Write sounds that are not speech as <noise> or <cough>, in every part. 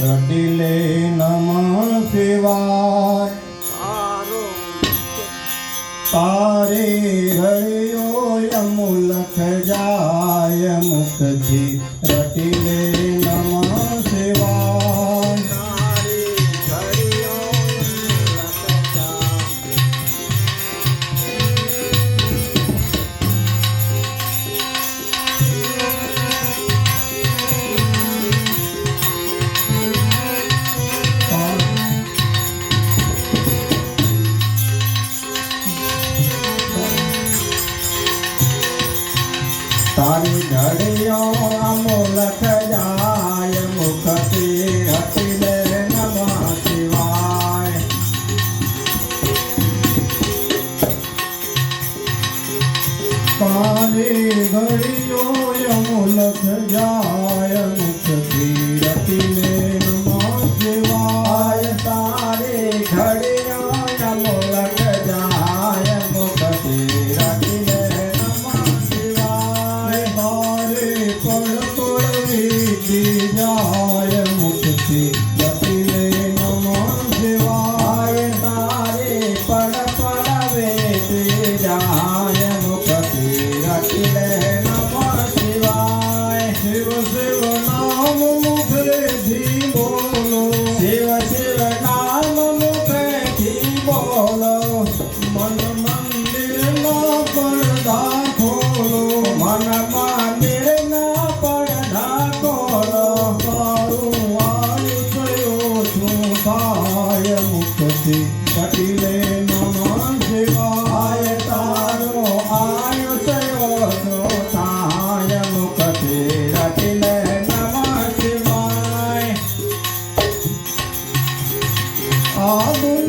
રટીલે નમઃ શિવાય. તારે હરિયો અમુલખ જાય મુખ જી તારી નડિયો અમોલક all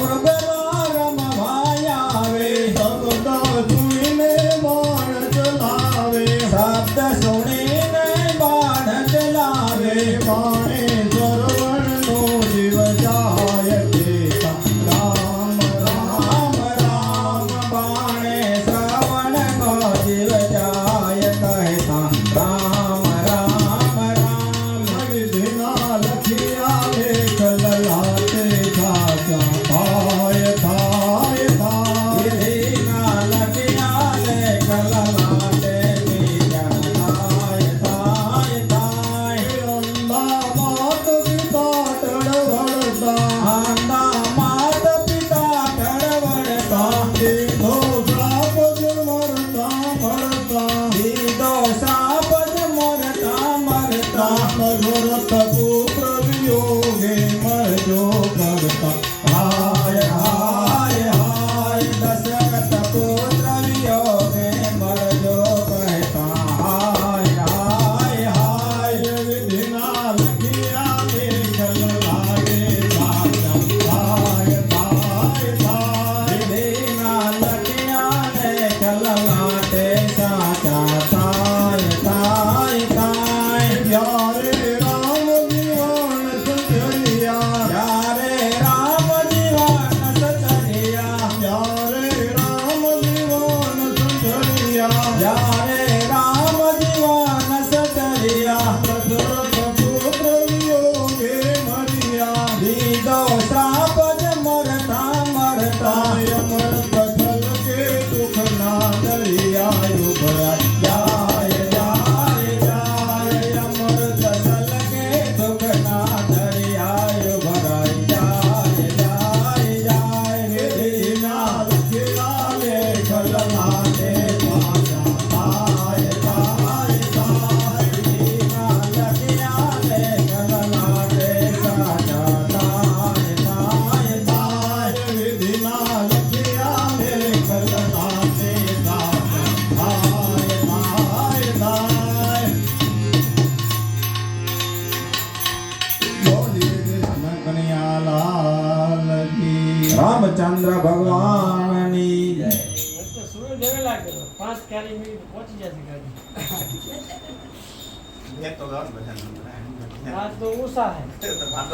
আমরা પહોંચી જશે ગાડી. <laughs> <laughs> બે તો ગાવ બધા હા તો ઓછા હે. <laughs>